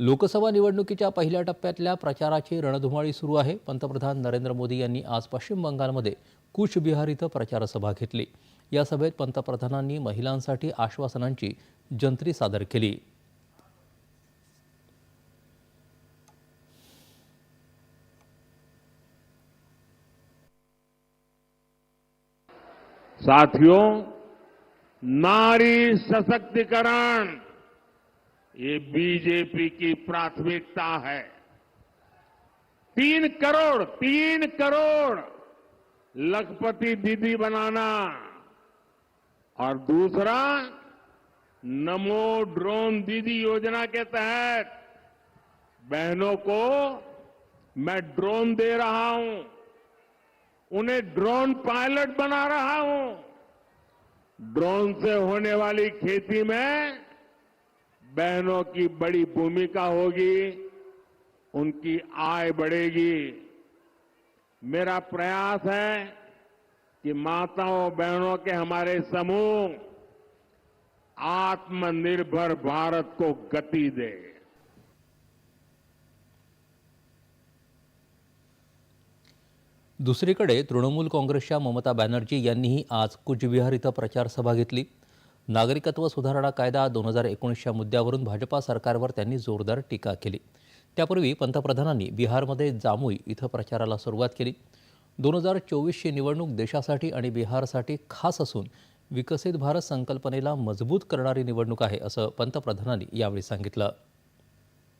लोकसभा निवडणुकीच्या पहिल्या टप्प्यातल्या प्रचाराची रणधुमाळी सुरू आहे. पंतप्रधान नरेंद्र मोदी यांनी आज पश्चिम बंगालमध्ये कूचबिहार इथं प्रचारसभा घेतली. या सभेत पंतप्रधानांनी महिलांसाठी आश्वासनांची जंत्री सादर केली. साथियों नारी सशक्तिकरण ये बीजेपी की प्राथमिकता है। तीन करोड़ तीन करोड़ लखपति दीदी बनाना। और दूसरा, नमो ड्रोन दीदी योजना के तहत बहनों को मैं ड्रोन दे रहा हूँ, उन्हें ड्रोन पायलट बना रहा हूँ। ड्रोन से होने वाली खेती में बहनों की बड़ी भूमिका होगी, उनकी आय बढ़ेगी। मेरा प्रयास है कि माताओं, बहनों के हमारे समूह आत्मनिर्भर भारत को गति दे। दुसरीकडे तृणमूल काँग्रेसच्या ममता बॅनर्जी यांनीही आज कुचबिहार इथं प्रचारसभा घेतली. नागरिकत्व सुधारणा कायदा दोन हजार एकोणीसच्या मुद्द्यावरून भाजपा सरकारवर त्यांनी जोरदार टीका केली. त्यापूर्वी पंतप्रधानांनी बिहारमध्ये जामुई इथं प्रचाराला सुरुवात केली. दोन हजार चोवीसची निवडणूक देशासाठी आणि बिहारसाठी खास असून विकसित भारत संकल्पनेला मजबूत करणारी निवडणूक आहे असं पंतप्रधानांनी यावेळी सांगितलं.